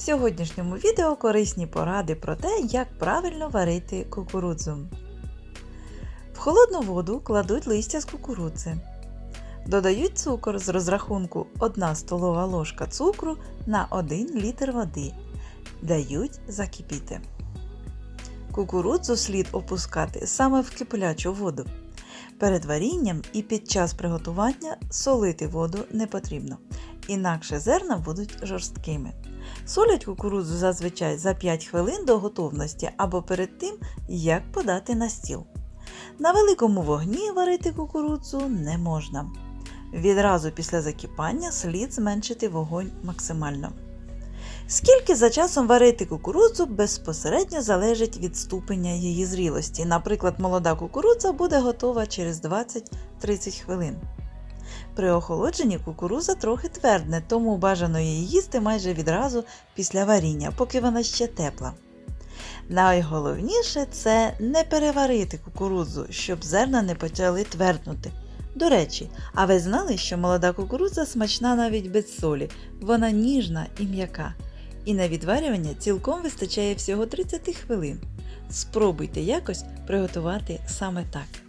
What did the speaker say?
В сьогоднішньому відео корисні поради про те, як правильно варити кукурудзу. В холодну воду кладуть листя з кукурудзи. Додають цукор з розрахунку 1 столова ложка цукру на 1 літр води. Дають закипіти. Кукурудзу слід опускати саме в киплячу воду. Перед варінням і під час приготування солити воду не потрібно, інакше зерна будуть жорсткими. Солять кукурудзу зазвичай за 5 хвилин до готовності або перед тим, як подати на стіл. На великому вогні варити кукурудзу не можна. Відразу після закипання слід зменшити вогонь максимально. Скільки за часом варити кукурудзу безпосередньо залежить від ступеня її зрілості. Наприклад, молода кукурудза буде готова через 20-30 хвилин. При охолодженні кукурудза трохи твердне, тому бажано її їсти майже відразу після варіння, поки вона ще тепла. Найголовніше це не переварити кукурудзу, щоб зерна не почали тверднути. До речі, а ви знали, що молода кукурудза смачна навіть без солі, вона ніжна і м'яка. І на відварювання цілком вистачає всього 30 хвилин. Спробуйте якось приготувати саме так.